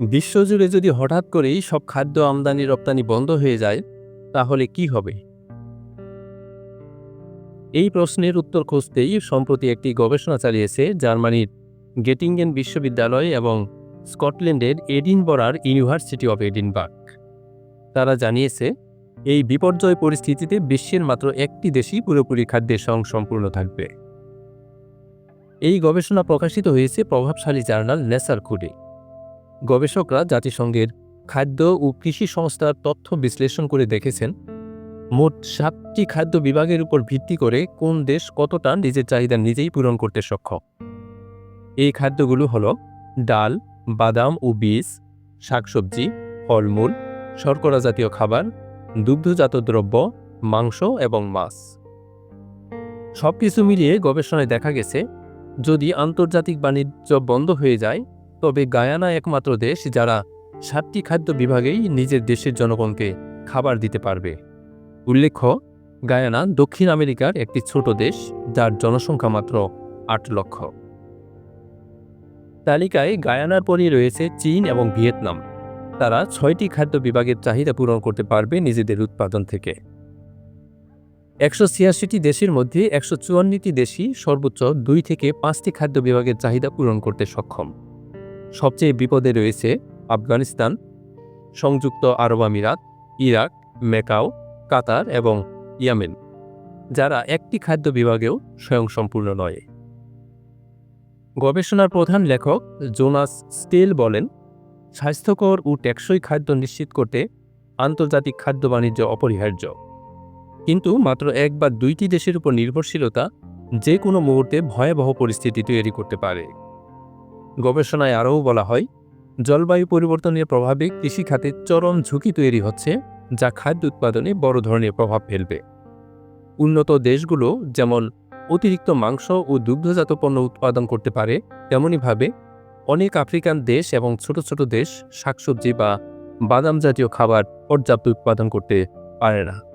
বিশ্বজুড়ে যদি হঠাৎ করেই সব খাদ্য আমদানি রপ্তানি বন্ধ হয়ে যায়, তাহলে কি হবে? এই প্রশ্নের উত্তর খুঁজতেই সম্প্রতি একটি গবেষণা চালিয়েছে জার্মানির গেটিংগেন বিশ্ববিদ্যালয় এবং স্কটল্যান্ডের এডিনবরার ইউনিভার্সিটি অফ এডিনবার্গ। তারা জানিয়েছে, এই বিপর্যয় পরিস্থিতিতে বিশ্বের মাত্র একটি দেশই পুরোপুরি খাদ্যের সং সম্পূর্ণ থাকবে। এই গবেষণা প্রকাশিত হয়েছে প্রভাবশালী জার্নাল নেসার খুডে গবেষকরা জাতিসংঘের খাদ্য ও কৃষি সংস্থার তথ্য বিশ্লেষণ করে দেখেছেন, মোট সাতটি খাদ্য বিভাগের উপর ভিত্তি করে কোন দেশ কতটা নিজের চাহিদা নিজেই পূরণ করতে সক্ষম। এই খাদ্যগুলো হল ডাল, বাদাম ও বীজ, শাকসবজি, ফলমূল, শর্করা জাতীয় খাবার, দুগ্ধজাত দ্রব্য, মাংস এবং মাছ। সব কিছু মিলিয়ে গবেষণায় দেখা গেছে, যদি আন্তর্জাতিক বাণিজ্য বন্ধ হয়ে যায় তবে গায়ানা একমাত্র দেশ যারা সাতটি খাদ্য বিভাগেই নিজের দেশের জনগণকে খাবার দিতে পারবে। উল্লেখ্য, গায়ানা দক্ষিণ আমেরিকার একটি ছোট দেশ, যার জনসংখ্যা মাত্র আট লক্ষ। তালিকায় গায়ানার পরই রয়েছে চীন এবং ভিয়েতনাম। তারা ছয়টি খাদ্য বিভাগের চাহিদা পূরণ করতে পারবে নিজেদের উৎপাদন থেকে। একশো ছিয়াশিটি দেশের মধ্যে একশো চুয়ান্নটি দেশই সর্বোচ্চ দুই থেকে পাঁচটি খাদ্য বিভাগের চাহিদা পূরণ করতে সক্ষম। সবচেয়ে বিপদে রয়েছে আফগানিস্তান, সংযুক্ত আরব আমিরাত, ইরাক, মেকাও, কাতার এবং ইয়ামেন, যারা একটি খাদ্য বিভাগেও স্বয়ংসম্পূর্ণ নয়। গবেষণার প্রধান লেখক জোনাস স্টেল বলেন, স্বাস্থ্যকর ও টেকসই খাদ্য নিশ্চিত করতে আন্তর্জাতিক খাদ্য বাণিজ্য অপরিহার্য। কিন্তু মাত্র এক বা দুইটি দেশের উপর নির্ভরশীলতা যে কোনো মুহূর্তে ভয়াবহ পরিস্থিতি তৈরি করতে পারে। গবেষণায় আরও বলা হয়, জলবায়ু পরিবর্তনের প্রভাবে কৃষিখাতে চরম ঝুঁকি তৈরি হচ্ছে, যা খাদ্য উৎপাদনে বড় ধরনের প্রভাব ফেলবে। উন্নত দেশগুলো যেমন অতিরিক্ত মাংস ও দুগ্ধজাত পণ্য উৎপাদন করতে পারে তেমনইভাবে অনেক আফ্রিকান দেশ এবং ছোট ছোট দেশ শাকসবজি বা বাদাম জাতীয় খাবার পর্যাপ্ত উৎপাদন করতে পারে না।